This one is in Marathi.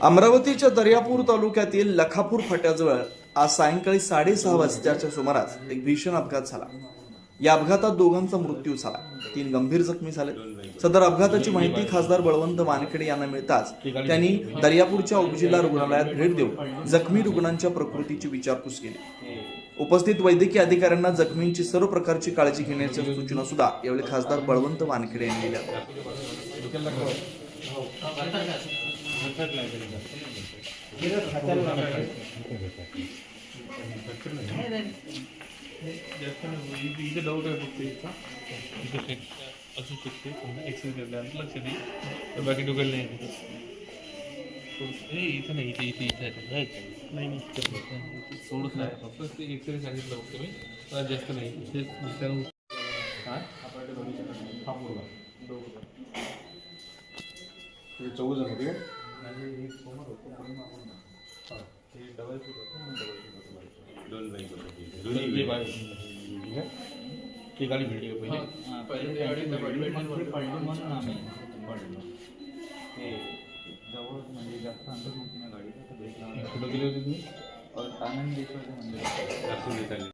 अमरावतीच्या दर्यापूर तालुक्यातील लखापूर फाट्याजवळ आज सायंकाळी साडेसहा वाजताच्या सुमारास एक भीषण अपघात झाला. या अपघातात दोघांचा मृत्यू झाला. तीन गंभीर जखमी झाले. सदर अपघाताची माहिती खासदार बळवंत वानखेडे यांना मिळताच त्यांनी दर्यापूरच्या उपजिल्हा रुग्णालयात भेट देऊन जखमी रुग्णांच्या प्रकृतीची विचारपूस केली. उपस्थित वैद्यकीय अधिकाऱ्यांना जखमींची सर्व प्रकारची काळजी घेण्याच्या सूचना सुद्धा यावेळी खासदार बळवंत वानखेडे यांनी दिल्या. इथे डाऊट आहे फक्त इथं इथं असू शकते एक्सरे केल्यानंतर लक्ष दे तर बाकी डोक्याला नाही इथं. इथं नाही इथे इथे इथे नाही नाही. सोडूच नाही फक्त ते एक्सरे सांगितलं फक्त मी जास्त नाही इथे दुसऱ्यानं हां हा पूर्ण चौघ जण होते आणि एक सोमवार होते आणि मागून हां ते डबल सीट होतं डबल सीट होतं बाईक. दोन बाईक ते बाईक. ठीक आहे? ती गाडी भेटली का पहिले? पहिले ते गाडी पडली म्हणून आम्ही. पडलो ते जवळ म्हणजे जास्त अंतर नव्हती ना गाडी तर भेटला कुठं गेले होते तुम्ही? आनंद देशवाचे मंदिर चारशे चालेल.